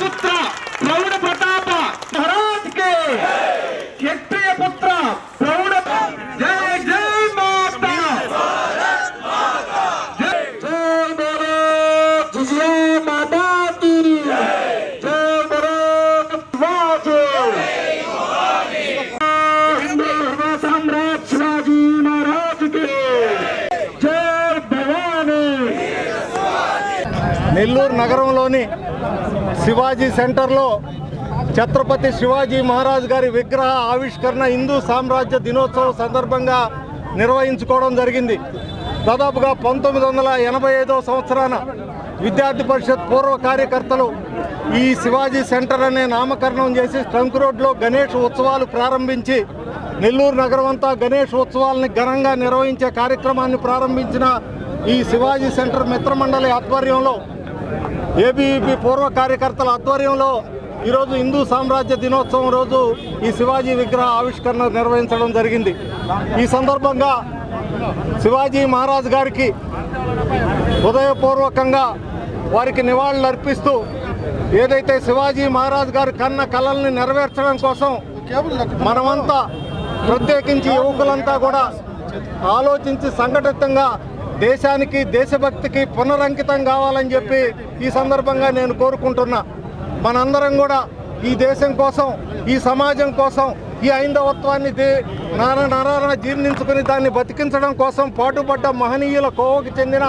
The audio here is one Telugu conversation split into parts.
ನೇತೃತ್ವ నెల్లూరు నగరంలోని శివాజీ సెంటర్లో ఛత్రపతి శివాజీ మహారాజ్ గారి విగ్రహ ఆవిష్కరణ హిందూ సామ్రాజ్య దినోత్సవం సందర్భంగా నిర్వహించుకోవడం జరిగింది. దాదాపుగా పంతొమ్మిది వందల ఎనభై ఐదో సంవత్సరాన విద్యార్థి పరిషత్ పూర్వ కార్యకర్తలు ఈ శివాజీ సెంటర్ అనే నామకరణం చేసి ట్రంక్ రోడ్లో గణేష్ ఉత్సవాలు ప్రారంభించి నెల్లూరు నగరం అంతా గణేష్ ఉత్సవాలని ఘనంగా నిర్వహించే కార్యక్రమాన్ని ప్రారంభించిన ఈ శివాజీ సెంటర్ మిత్రమండలి ఆధ్వర్యంలో ఏబీవీపీ పూర్వ కార్యకర్తల ఆధ్వర్యంలో ఈరోజు హిందూ సామ్రాజ్య దినోత్సవం రోజు ఈ శివాజీ విగ్రహ ఆవిష్కరణ నిర్వహించడం జరిగింది. ఈ సందర్భంగా శివాజీ మహారాజ్ గారికి హృదయపూర్వకంగా వారికి నివాళులు అర్పిస్తూ ఏదైతే శివాజీ మహారాజ్ గారి కన్న కళల్ని నెరవేర్చడం కోసం మనమంతా ప్రత్యేకించి యువకులంతా కూడా ఆలోచించి సంఘటితంగా దేశానికి దేశభక్తికి పునరంకితం కావాలని చెప్పి ఈ సందర్భంగా నేను కోరుకుంటున్నా. మనందరం కూడా ఈ దేశం కోసం ఈ సమాజం కోసం ఈ ఐందవత్వాన్ని నారాయణ నరాన జీర్ణించుకుని దాన్ని బతికించడం కోసం పాటుపడ్డ మహనీయుల కోవకు చెందిన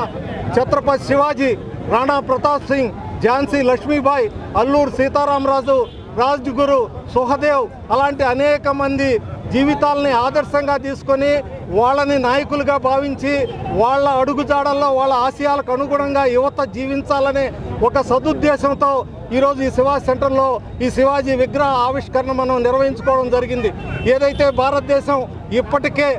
ఛత్రపతి శివాజీ రాణా ప్రతాప్ సింగ్ ఝాన్సీ లక్ష్మీబాయి అల్లూరు సీతారామరాజు రాజ్గురు సుహదేవ్ అలాంటి అనేక మంది జీవితాలని ఆదర్శంగా తీసుకొని వాళ్ళని నాయకులుగా భావించి వాళ్ళ అడుగుజాడల్లో వాళ్ళ ఆశయాలకు అనుగుణంగా యువత జీవించాలనే ఒక సదుద్దేశంతో ఈరోజు ఈ శివాజీ సెంటర్లో ఈ శివాజీ విగ్రహ ఆవిష్కరణ మనం నిర్వహించుకోవడం జరిగింది. ఏదైతే భారతదేశం ఇప్పటికే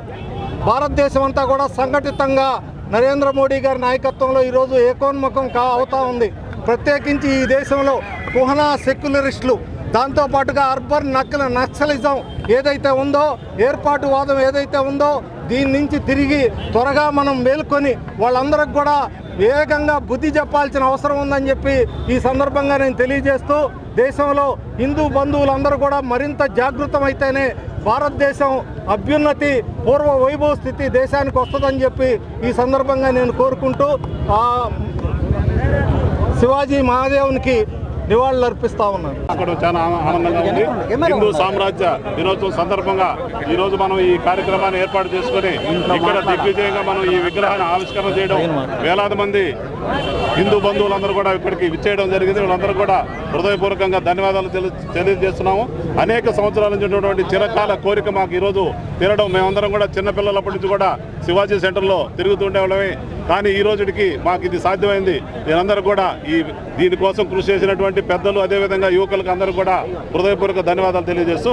భారతదేశం అంతా కూడా సంఘటితంగా నరేంద్ర మోడీ గారి నాయకత్వంలో ఈరోజు ఏకోన్ముఖం కా అవుతా ఉంది. ప్రత్యేకించి ఈ దేశంలో కుహనా సెక్యులరిస్టులు దాంతోపాటుగా అర్బన్ నక్కల నక్సలిజం ఏదైతే ఉందో ఏర్పాటువాదం ఏదైతే ఉందో దీని నుంచి తిరిగి త్వరగా మనం మేల్కొని వాళ్ళందరికి కూడా వేగంగా బుద్ధి చెప్పాల్సిన అవసరం ఉందని చెప్పి ఈ సందర్భంగా నేను తెలియజేస్తూ దేశంలో హిందూ బంధువులందరూ కూడా మరింత జాగృతమైతేనే భారతదేశం అభ్యున్నతి పూర్వ వైభవ స్థితి దేశానికి వస్తుందని చెప్పి ఈ సందర్భంగా నేను కోరుకుంటూ శివాజీ మహాదేవునికి నివాళులు అర్పిస్తా ఉన్నాను. అక్కడ చాలా ఆన- ఆనందంగా ఉంది. హిందూ సామ్రాజ్య దినోత్సవం సందర్భంగా ఈ రోజు మనం ఈ కార్యక్రమాన్ని ఏర్పాటు చేసుకొని ఇక్కడ దిగ్విజయంగా మనం ఈ విగ్రహాన్ని ఆవిష్కరణ చేయడం వేలాది మంది హిందూ బంధువులందరూ కూడా ఇక్కడికి విచ్చేయడం జరిగింది. వీళ్ళందరూ కూడా హృదయపూర్వకంగా ధన్యవాదాలు తెలు- తెలియజేస్తున్నాము. అనేక సంవత్సరాల నుంచి ఉన్నటువంటి చిరకాల కోరిక మాకు ఈరోజు తీరడం. మేమందరం కూడా చిన్నపిల్లలప్పటి నుంచి కూడా శివాజీ సెంటర్లో తిరుగుతుండేవాళ్ళమే కానీ ఈ రోజుకి మాకు ఇది సాధ్యమైంది. నేనందరూ కూడా ఈ దీనికోసం కృషి చేసినటువంటి పెద్దలు అదేవిధంగా యువకులకు అందరూ కూడా హృదయపూర్వక ధన్యవాదాలు తెలియజేస్తూ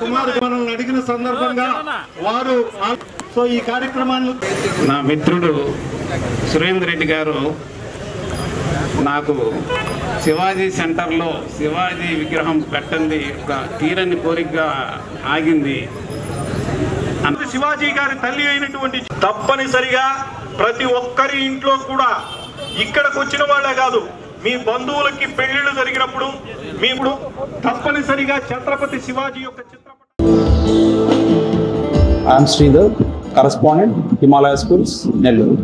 కుమార్ మనల్ని అడిగిన సందర్భంగా వారు సో ఈ కార్యక్రమాన్ని నా మిత్రుడు సురేందర్ రెడ్డి గారు నాకు శివాజీ సెంటర్లో శివాజీ విగ్రహం పెట్టండి ఒక తీరని కోరికగా ఆగింది. శివాజీ గారి తల్లి అయినటువంటి తప్పనిసరిగా ప్రతి ఒక్కరి ఇంట్లో కూడా ఇక్కడికి వచ్చిన వాళ్ళే కాదు మీ బంధువులకి పెళ్ళిళ్ళు జరిగినప్పుడు మీ ఇప్పుడు తప్పనిసరిగా ఛత్రపతి శివాజీ యొక్క చిత్రపటం శ్రీధర్ కరస్పాండెంట్ హిమాలయ స్కూల్స్ నెల్లూరు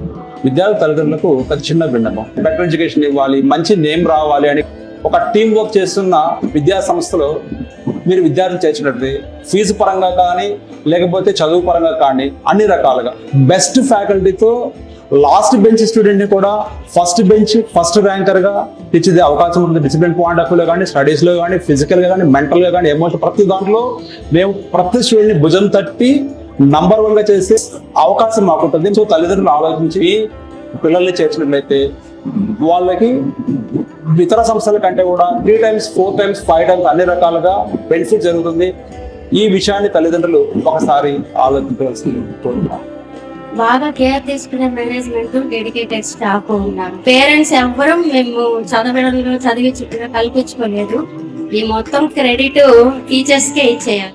విద్యార్థి తల్లిదండ్రులకు ఒక చిన్న విన్నపం. బెటర్ ఎడ్యుకేషన్ ఇవ్వాలి మంచి నేమ్ రావాలి అని ఒక టీం వర్క్ చేస్తున్న విద్యా సంస్థలో మీరు విద్యార్థులు చేర్చినట్టు ఫీజు పరంగా కానీ లేకపోతే చదువు పరంగా కానీ అన్ని రకాలుగా. బెస్ట్ ఫ్యాకల్టీతో లాస్ట్ బెంచ్ స్టూడెంట్ని కూడా ఫస్ట్ బెంచ్ ఫస్ట్ ర్యాంకర్గా అవకాశం ఉంటుంది. డిసిప్లిన్ పాయింట్ ఆఫ్ వ్యూలో కానీ స్టడీస్లో కానీ ఫిజికల్గా కానీ మెంటల్గా కానీ ఎమోషన్ ప్రతి దాంట్లో మేము ప్రతి స్టూడెంట్ని భుజం తట్టి నంబర్ వన్గా చేసే అవకాశం మాకుంటుంది. సో తల్లిదండ్రులు ఆలోచించి పిల్లల్ని చేర్చినట్లయితే వాళ్ళకి ఇతర సంస్థల కంటే కూడా three times four times five times అన్ని రకాలుగా బెనిఫిట్ జరుగుతుంది. ఈ విషయాన్ని తల్లిదండ్రులు ఒకసారి ఆలోచించవలసింది. బాగా కేర్ తీసుకునే మేనేజ్మెంట్ డెడికేటెడ్ స్టాఫ్ ఉన్నారు పేరెంట్స్ ఎవ్వరూ మేము చదవడంలో చదివి కల్పించుకోలేదు. ఈ మొత్తం క్రెడిట్ టీచర్స్కే ఇచ్చేయాలి.